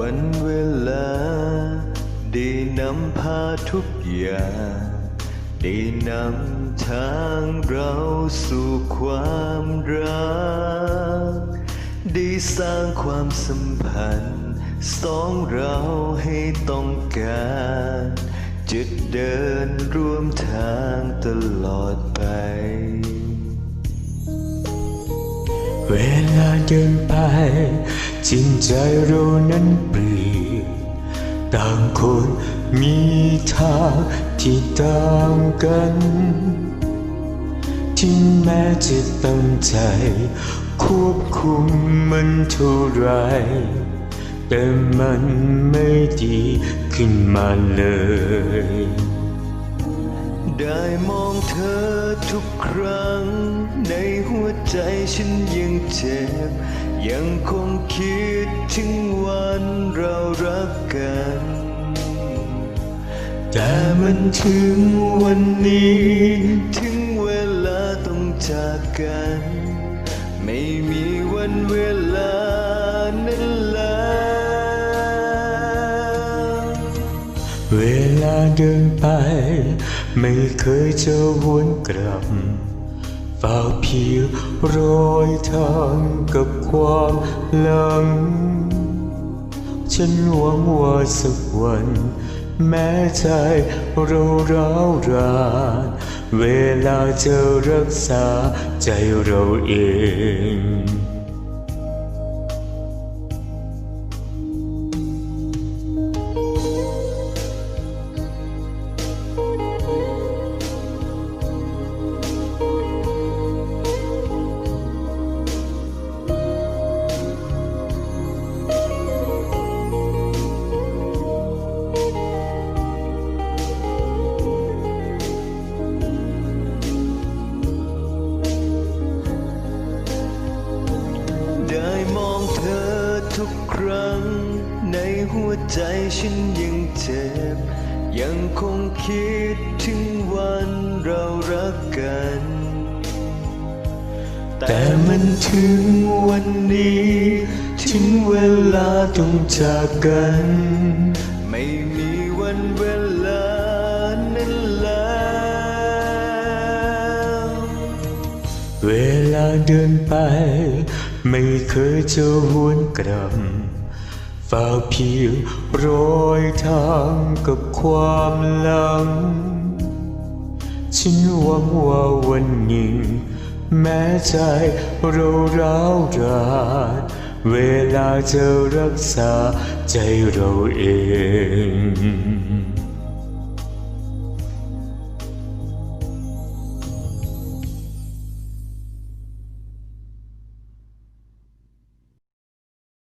วันเวลา ได้นำพาทุกอย่าง ได้นำทางเราสู่ความรัก ได้สร้างความสัมพันธ์ สองเราให้ต้องการจะเดินร่วมทางตลอดไป เวลาเดินไป จิตใจเรานั้นเปลี่ยนต่างคนมีทางที่ต่างกัน ที่แม้จะตั้งใจ ควบคุมมันเท่าไร แต่มันไม่ดีขึ้นมาเลย ได้มองเธอทุกครั้ง ในหัวใจฉันยังเจ็บ ยังคงคิดถึงวันเรารักกัน แต่มันถึงวันนี้ ถึงเวลาต้องจากกัน ไม่มีวันเวลา ลาเดินไป ไม่เคยจะวนกลับฝาเพียงรอยทางกับความหลัง ฉันหวังว่าสักวัน แม้ใจเราร้าวรานเวลาจะรักษาใจเราเอง หัวใจฉันยังเจ็บ ยังคงคิดถึงวันเรารักกัน แต่มันถึงวันนี้ ถึงเวลาต้องจากกัน ไม่มีวันเวลานั้นแล้ว เวลาเดินไป ไม่เคยจะหวนกลับ ฝากเพียงรอยทางกับความหลัง ฉันหวังว่าวันหนึ่ง แม้ใจเราร้าวรานเวลาจะรักษาใจเราเอง